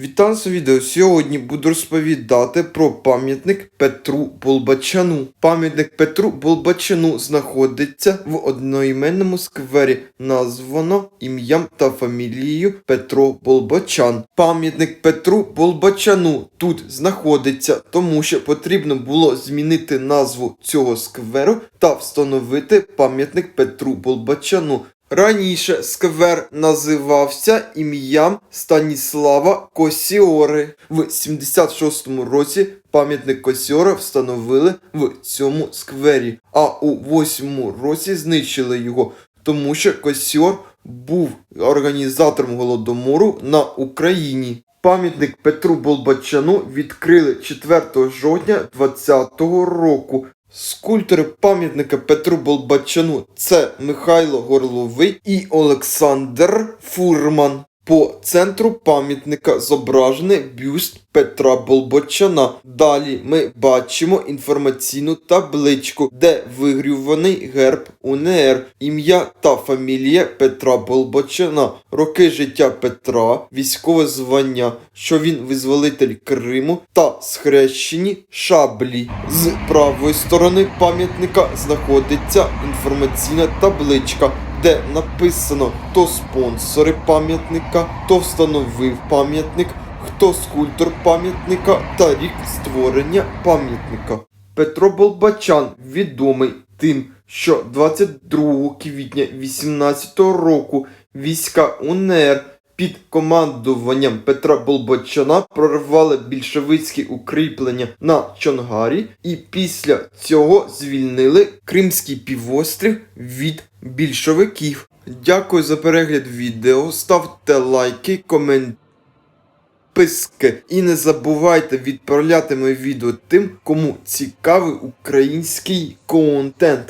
Вітаю з відео. Сьогодні буду розповідати про пам'ятник Петру Болбачану. Пам'ятник Петру Болбачану знаходиться в одноіменному сквері, названо ім'ям та фамілією Петро Болбачан. Пам'ятник Петру Болбачану тут знаходиться, тому що потрібно було змінити назву цього скверу та встановити пам'ятник Петру Болбачану. Раніше сквер називався ім'ям Станіслава Косіори. В 76-му році пам'ятник Косіора встановили в цьому сквері, а у 8-му році знищили його, тому що Косіор був організатором голодомору на Україні. Пам'ятник Петру Болбачану відкрили 4 жовтня 20-го року. Скульптори пам'ятника Петру Болбачану це Михайло Горловий і Олександр Фурман. По центру пам'ятника зображений бюст Петра Болбочана. Далі ми бачимо інформаційну табличку, де вигріваний герб УНР, ім'я та фамілія Петра Болбочана, роки життя Петра, військове звання, що він визволитель Криму та схрещені шаблі. З правої сторони пам'ятника знаходиться інформаційна табличка де написано, хто спонсори пам'ятника, хто встановив пам'ятник, хто скульптор пам'ятника та рік створення пам'ятника. Петро Болбачан відомий тим, що 22 квітня 18 року війська УНР під командуванням Петра Болбочана прорвали більшовицькі укріплення на Чонгарі і після цього звільнили Кримський півострів від більшовиків. Дякую за перегляд відео. Ставте лайки, коментарі. І не забувайте відправляти мої відео тим, кому цікавий український контент.